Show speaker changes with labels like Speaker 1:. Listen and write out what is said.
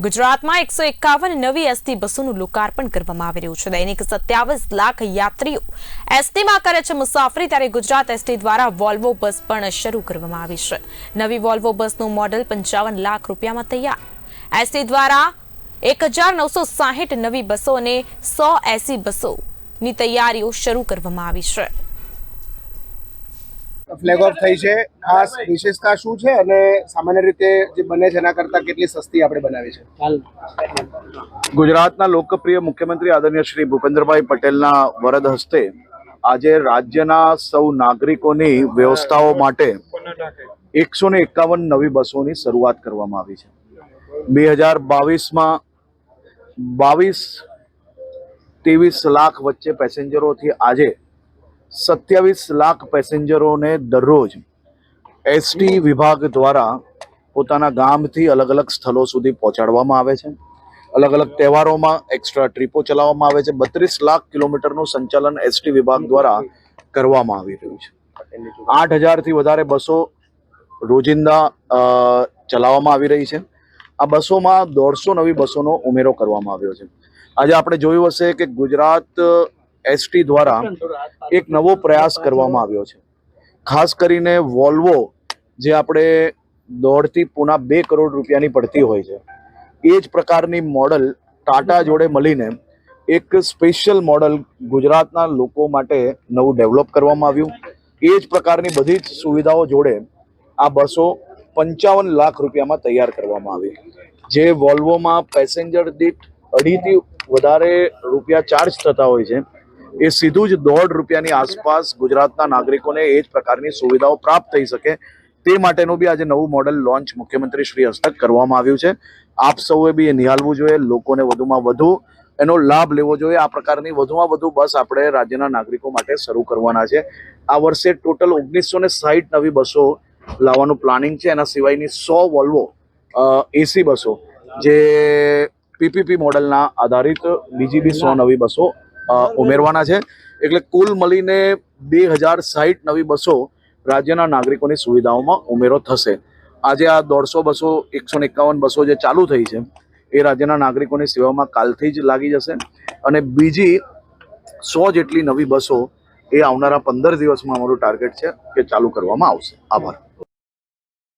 Speaker 1: ગુજરાતમાં એકસો એકાવન નવી એસટી બસોનું લોકાર્પણ કરવામાં આવી રહ્યું છે. દૈનિક સત્યાવીસ લાખ યાત્રીઓ એસટીમાં કરે છે મુસાફરી, ત્યારે ગુજરાત એસટી દ્વારા વોલ્વો બસ પણ શરૂ કરવામાં આવી છે. નવી વોલ્વો બસનું મોડલ પંચાવન લાખ રૂપિયામાં તૈયાર. એસટી દ્વારા એક હજાર નવસો સાહીઠ નવી બસો અને સો એસી બસોની તૈયારીઓ શરૂ કરવામાં આવી છે.
Speaker 2: ફ્લેગ ઓફ થઈ છે. ખાસ વિશેષતા શું છે અને સામાન્ય રીતે જે બને છે એના કરતાં કેટલી સસ્તી આપણે બનાવી છે?
Speaker 3: ગુજરાતના લોકપ્રિય મુખ્યમંત્રી આદરણીય શ્રી ભૂપેન્દ્રભાઈ પટેલના વરદ હસ્તે આજે રાજ્યના સૌ નાગરિકોની વ્યવસ્થાઓ માટે એકસો ને એકાવન નવી બસોની શરૂઆત કરવામાં આવી છે. બે હજાર બાવીસમાં બાવીસ ત્રેવીસ લાખ વચ્ચે પેસેન્જરોથી આજે સત્યાવીસ લાખ પેસેન્જરોને દરરોજ એસટી વિભાગ દ્વારા પોતાના ગામથી અલગ અલગ સ્થળો સુધી પહોંચાડવામાં આવે છે. અલગ અલગ તહેવારોમાં એક્સ્ટ્રા ટ્રીપો ચલાવવામાં આવે છે. બત્રીસ લાખ કિલોમીટરનું સંચાલન એસટી વિભાગ દ્વારા કરવામાં આવી રહ્યું છે. આઠ હજારથી વધારે બસો રોજિંદા ચલાવવામાં આવી રહી છે. આ બસોમાં દોઢસો નવી બસોનો ઉમેરો કરવામાં આવ્યો છે. આજે આપણે જોયું હશે કે ગુજરાત એસટી દ્વારા એક નવો પ્રયાસ કરવામાં આવ્યો છે. ખાસ કરીને વોલ્વો જે આપણે દોઢથી પૂના બે કરોડ રૂપિયાની પડતી હોય છે, એ જ પ્રકારની મોડલ ટાટા જોડે મળીને એક સ્પેશિયલ મોડલ ગુજરાતના લોકો માટે નવું ડેવલપ કરવામાં આવ્યું. એ જ પ્રકારની બધી જ સુવિધાઓ જોડે આ બસો પંચાવન લાખ રૂપિયામાં તૈયાર કરવામાં આવી. જે વોલ્વોમાં પેસેન્જર દીઠ અઢીથી વધારે રૂપિયા ચાર્જ થતા હોય છે. એ સીધું જ દોઢ રૂપિયાની આસપાસ ગુજરાતના નાગરિકોને એ જ પ્રકારની સુવિધાઓ પ્રાપ્ત થઈ શકે તે માટેનું બી આજે નવું મોડેલ લોન્ચ મુખ્યમંત્રી શ્રી હસ્તક કરવામાં આવ્યું છે. આપ સૌએ બી એ નિહાળવું જોઈએ, લોકોને વધુમાં વધુ એનો લાભ લેવો જોઈએ. આ પ્રકારની વધુમાં વધુ બસ આપણે રાજ્યના નાગરિકો માટે શરૂ કરવાના છે. આ વર્ષે ટોટલ ઓગણીસો ને સાહીઠ નવી બસો લાવવાનું પ્લાનિંગ છે. એના સિવાયની સો વોલ્વો એસી બસો, જે પીપીપી મોડલના આધારિત બીજી બી સો નવી બસો ઉમેરવાના છે. એટલે કુલ મળીને બે હજાર સાહીઠ નવી બસો રાજ્યના નાગરિકોની સુવિધાઓમાં ઉમેરો થશે. આજે આ દોઢસો બસો એકસો એકાવન બસો જે ચાલુ થઈ છે એ રાજ્યના નાગરિકોની સેવામાં કાલથી જ લાગી જશે. અને બીજી સો જેટલી નવી બસો એ આવનારા પંદર દિવસમાં અમારું ટાર્ગેટ છે કે ચાલુ કરવામાં આવશે. આભાર.